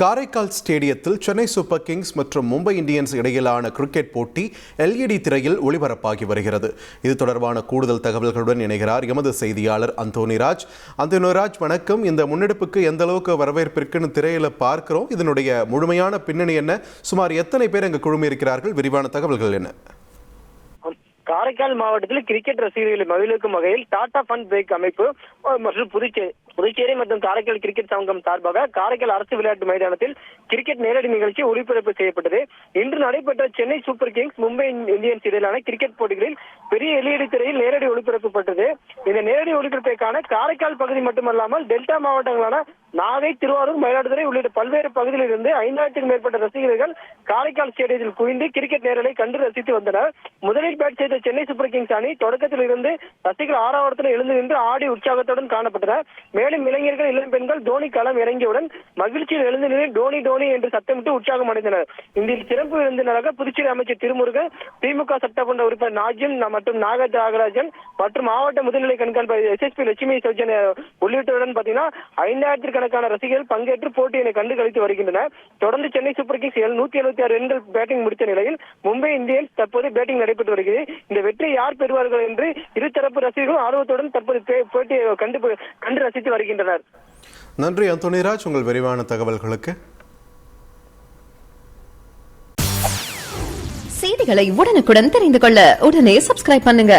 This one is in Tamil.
காரைக்கால் ஸ்டேடியத்தில் சென்னை சூப்பர் கிங்ஸ் மற்றும் மும்பை இந்தியன்ஸ் இடையிலான கிரிக்கெட் போட்டி எல்இடி திரையில் ஒளிபரப்பாகி வருகிறது. இது தொடர்பான கூடுதல் தகவல்களுடன் இணைகிறார் எமது செய்தியாளர் அந்தோனிராஜ் அந்தோனிராஜ் வணக்கம். இந்த முன்னெடுப்புக்கு எந்த அளவுக்கு வரவேற்பு இருக்குன்னு திரையில பார்க்கிறோம். இதனுடைய முழுமையான பின்னணி என்ன? சுமார் எத்தனை பேர் அங்கு குழுமி இருக்கிறார்கள்? விரிவான தகவல்கள் என்ன? காரைக்கால் மாவட்டத்தில் கிரிக்கெட் ரசிகர்களை மகிழ்விக்கும் வகையில் டாடா ஃபண்ட் பேக் அமைப்பு மற்றும் புதுச்சேரி புதுச்சேரி மற்றும் காரைக்கால் கிரிக்கெட் சங்கம் சார்பாக காரைக்கால் அரசு விளையாட்டு மைதானத்தில் கிரிக்கெட் நேரடி நிகழ்ச்சி ஒளிபரப்பு செய்யப்பட்டது. இன்று நடைபெற்ற Chennai super kings Mumbai Indians இடையிலான கிரிக்கெட் போட்டிகளில் பெரிய எல்இடி திரையில் நேரடி ஒளிபரப்பப்பட்டது. இந்த நேரடி ஒளிபரப்பிற்கான காரைக்கால் பகுதி மட்டுமல்லாமல் டெல்டா மாவட்டங்களான நாகை திருவாரூர் மயிலாடுதுறை உள்ளிட்ட பல்வேறு பகுதிகளில் இருந்து ஐந்தாயிரத்துக்கும் மேற்பட்ட ரசிகர்கள் காரைக்கால் ஸ்டேடியத்தில் குவிந்து கிரிக்கெட் நேரலை கண்டு ரசித்து வந்தனர். முதலில் பேட் செய்த சென்னை சூப்பர் கிங்ஸ் அணி தொடக்கத்தில் இருந்து ரசிகர்கள் ஆறாவரத்தில் எழுந்து நின்று ஆடி உற்சாகத்துடன் காணப்பட்டனர் மேலும் இளைஞர்கள் இளம் பெண்கள் தோனி களம் இறங்கியவுடன் மகிழ்ச்சியில் எழுந்து நின்று டோனி டோனி என்று சத்தமிட்டு உற்சாகம் அடைந்தனர். இதில் சிறப்பு விருந்தினராக புதுச்சேரி அமைச்சர் திருமுருகன் திமுக சட்டமன்ற உறுப்பினர் நாஜிம் மற்றும் நாக தியாகராஜன் மற்றும் மாவட்ட முதுநிலை கண்காணிப்பாளர் எஸ்எஸ்பி லட்சுமி சௌஜன் உள்ளிட்டவுடன் பாத்தீங்கன்னா ஐந்தாயிரத்திற்கான ஐந்தாயிரத்திற்கணக்கான ரசிகர்கள் பங்கேற்று போட்டியினை கண்டு கழித்து வருகின்றனர். தொடர்ந்து சென்னை சூப்பர் கிங்ஸ் நூத்தி எழுபத்தி ஆறு ரன்கள் பேட்டிங் முடித்த நிலையில் மும்பை இந்தியன்ஸ் தற்போது பேட்டிங் நடைபெற்று வருகிறது. இந்த வெற்றி யார் பெறுவார்கள் என்று இருதரப்பு ரசிகர்களும் ஆர்வத்துடன் தற்போது போட்டியை கண்டு கண்டு ரசித்து வருகின்றனர். நன்றி அந்தோனிராஜ் உங்கள் விரிவான தகவல்களுக்கு. செய்திகளை உடனுக்குடன் தெரிந்து கொள்ள உடனே சப்ஸ்கிரைப் பண்ணுங்க.